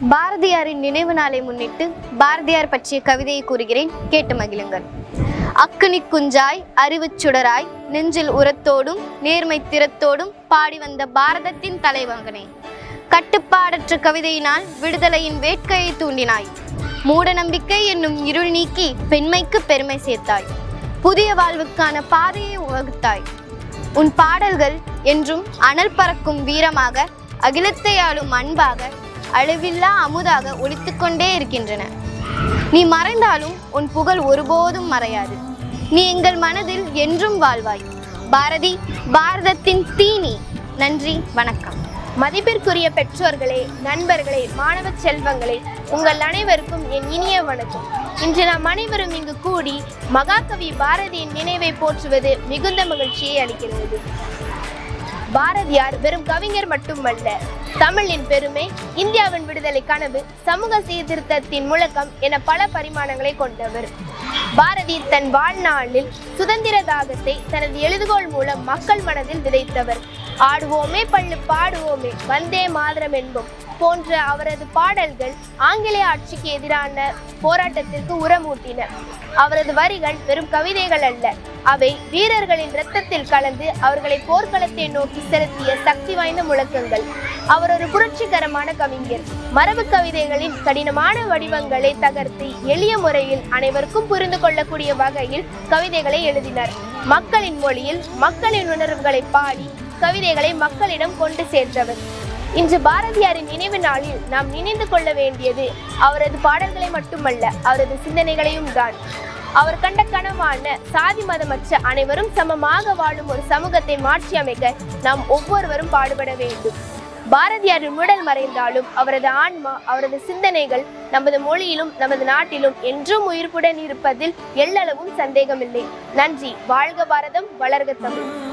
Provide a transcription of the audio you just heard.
பாரதியாரின் நினைவு நாளை முன்னிட்டு பாரதியார் பற்றிய கவிதையை கூறுகிறேன். கேட்டு மகிழுங்கள். அக்கினி குஞ்சாய் அறிவு சுடராய் நெஞ்சில் உரத்தோடும் நேர்மை திறத்தோடும் பாடி வந்த பாரதத்தின் தலைவங்கனே. கட்டுப்பாடற்ற கவிதையினால் விடுதலையின் வேட்கையை தூண்டினாய். மூட நம்பிக்கை என்னும் இருள் நீக்கி பெண்மைக்கு பெருமை சேர்த்தாய். புதிய வாழ்வுக்கான பாதையை வகுத்தாய் உன் பாடல்கள் என்றும் அனல் பறக்கும் வீரமாக அகிலத்தை ஆளும் அன்பாக அழிவில்லா அமுதாக ஒலித்துக்கொண்டே இருக்கின்றன. நீ மறைந்தாலும் உன் புகழ் ஒருபோதும் மறையாது. நீ எங்கள் மனதில் என்றும் வாழ்வாய். பாரதி பாரதத்தின் தீனி. நன்றி வணக்கம். மதிப்பிற்குரிய பெற்றோர்களே நண்பர்களே மாணவ செல்வங்களே உங்கள் அனைவருக்கும் என் இனிய வணக்கம். இன்று நாம் அனைவரும் இங்கு கூடி மகாகவி பாரதியின் நினைவை போற்றுவது மிகுந்த மகிழ்ச்சியை அளிக்கிறது. பாரதியார் வெறும் கவிஞர் மட்டுமல்ல. தமிழின் பெருமை இந்தியாவின் விடுதலை கனவு சமூக சீர்திருத்தத்தின் முழக்கம் என பல பரிமாணங்களை கொண்டவர். பாரதி தன் வாழ்நாளில் சுதந்திர தாகத்தை தனது எழுதுகோள் மூலம் மக்கள் மனதில் விதைத்தவர். ஆடுவோமே பள்ளு பாடுவோமே வந்தே மாதரம் என்போம். போன்ற அவரது பாடல்கள் ஆங்கிலேய ஆட்சிக்கு எதிரான போராட்டத்திற்கு உரமூட்டின. அவரது வரிகள் வெறும் கவிதைகள் அல்ல. அவை வீரர்களின் இரத்தத்தில் கலந்து அவர்களை போர்க்களத்தை நோக்கி செலுத்திய சக்தி வாய்ந்த முழக்கங்கள். அவர் ஒரு புரட்சிகரமான கவிஞர். மரபு கவிதைகளின் கடினமான வடிவங்களை தகர்த்து எளிய முறையில் அனைவருக்கும் புரிந்து கொள்ளக்கூடிய வகையில் கவிதைகளை எழுதினார். மக்களின் மொழியில் மக்களின் உணர்வுகளை பாடி கவிதைகளை மக்களிடம் கொண்டு சேர்ந்தவர் இன்று பாரதியாரின் நினைவு நாளில் நாம் நினைந்து கொள்ள வேண்டியது அவரது பாடல்களை மட்டுமல்ல அவரது சிந்தனைகளையும் தான். அவர் கண்ட கனவான சாதி மதமற்ற அனைவரும் சமமாக வாழும் ஒரு சமூகத்தை மாற்றி அமைக்க நாம் ஒவ்வொருவரும் பாடுபட வேண்டும். பாரதியாரின் உடல் மறைந்தாலும் அவரது ஆன்மா அவரது சிந்தனைகள் நமது மொழியிலும் நமது நாட்டிலும் என்றும் உயிர்ப்புடன் இருப்பதில் எள்ளளவும் சந்தேகமில்லை. நன்றி. வாழ்க பாரதம் வளர்க தமிழ்.